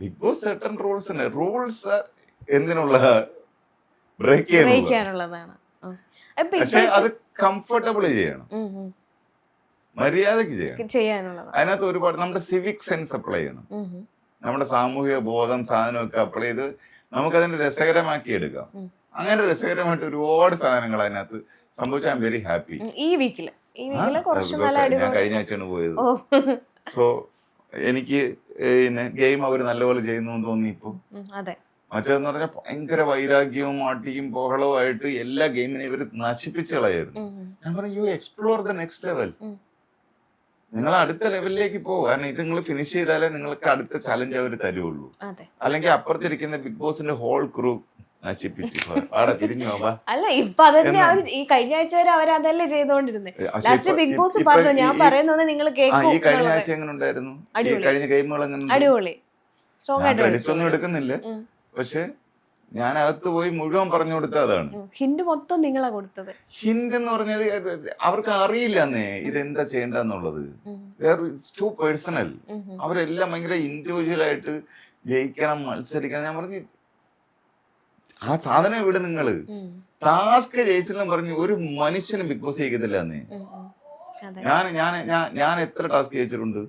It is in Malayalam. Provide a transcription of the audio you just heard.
Big boss certain rules rules എന്തിനുള്ള ബ്രേക്ക് ചെയ്യാനുള്ളതാണ്. പക്ഷെ അത് കംഫർട്ടബിൾ ചെയ്യണം. മര്യാദയ്ക്ക് ചെയ്യണം. അതിനകത്ത് ഒരുപാട് നമ്മുടെ സിവിക് സെൻസ് അപ്ലൈ ചെയ്യണം. നമ്മുടെ സാമൂഹിക ബോധം സാധനമൊക്കെ അപ്ലൈ ചെയ്ത് നമുക്കതിനെ രസകരമാക്കി എടുക്കാം. അങ്ങനെ രസകരമായിട്ട് ഒരുപാട് സാധനങ്ങൾ അതിനകത്ത് സംഭവിച്ചാൽ എം വെരി ഹാപ്പി ഈ വീക്കിൽ ഞാൻ കഴിഞ്ഞ ആഴ്ചയാണ് പോയത്. സോ എനിക്ക് പിന്നെ ഗെയിം അവർ നല്ലപോലെ ചെയ്യുന്നു എന്ന് തോന്നി ഇപ്പൊ. മറ്റേന്ന് പറഞ്ഞാൽ ഭയങ്കര വൈരാഗ്യവും ആട്ടിയും ബഹളവും ആയിട്ട് എല്ലാ ഗെയിമിനെ ഇവർ നശിപ്പിച്ച് കളയായിരുന്നു. ഞാൻ പറഞ്ഞു you explore the next level നിങ്ങൾ അടുത്ത ലെവലിലേക്ക് പോകും കാരണം ഇത് നിങ്ങൾ ഫിനിഷ് ചെയ്താലേ നിങ്ങൾക്ക് അടുത്ത ചലഞ്ച് അവർ തരുള്ളൂ. അല്ലെങ്കിൽ അപ്പുറത്തിരിക്കുന്ന ബിഗ് ബോസിന്റെ ഹോൾ ക്രൂ നശിപ്പിച്ച് ആടെ തിരിഞ്ഞു പോവാ അല്ല ഇപ്പൊ അതന്നെ അവർ ഈ കഴിഞ്ഞ ആഴ്ച വരെ അവർ അതല്ലേ ചെയ്തോണ്ടിരുന്നത് ലാസ്റ്റ് ബിഗ് ബോസ് പറഞ്ഞു ഞാൻ പറയുന്നത് നിങ്ങൾ കേൾക്കും ഈ കഴിഞ്ഞ ആഴ്ച എങ്ങനെ ഉണ്ടായിരുന്നു? ഈ. കഴിഞ്ഞ ഗെയിമുകൾ എങ്ങനെ അടിപൊളി. സ്ട്രോങ് ആയിട്ട് ക്രെഡിറ്റ്സ് എടുക്കുന്നില്ല. പക്ഷേ ഞാൻ അകത്ത് പോയി മുഴുവൻ പറഞ്ഞു കൊടുത്തത് അതാണ്. ഹിന്റ് മൊത്തം നിങ്ങളാ കൊടുത്തത്. ഹിന്റ് എന്ന് പറഞ്ഞാൽ അവർക്ക് അറിയില്ല എന്നേ ഇതെന്താ ചെയ്യേണ്ടെന്നുള്ളത്. To personal. അവരെല്ലാം ഭയങ്കര ഇൻഡിവിജ്വൽ ആയിട്ട് ജയിക്കണം മത്സരിക്കണം. ഞാൻ പറഞ്ഞു ആ സാധനം ഇവിടെ നിങ്ങൾ? ടാസ്ക് ജയിച്ചെന്ന് പറഞ്ഞു ഒരു മനുഷ്യനും ബിഗ് ബോസ്. അതെ. ഞാൻ ഞാൻ ഞാൻ ഞാൻ എത്ര ടാസ്ക് ജയിച്ചിട്ടുണ്ട്?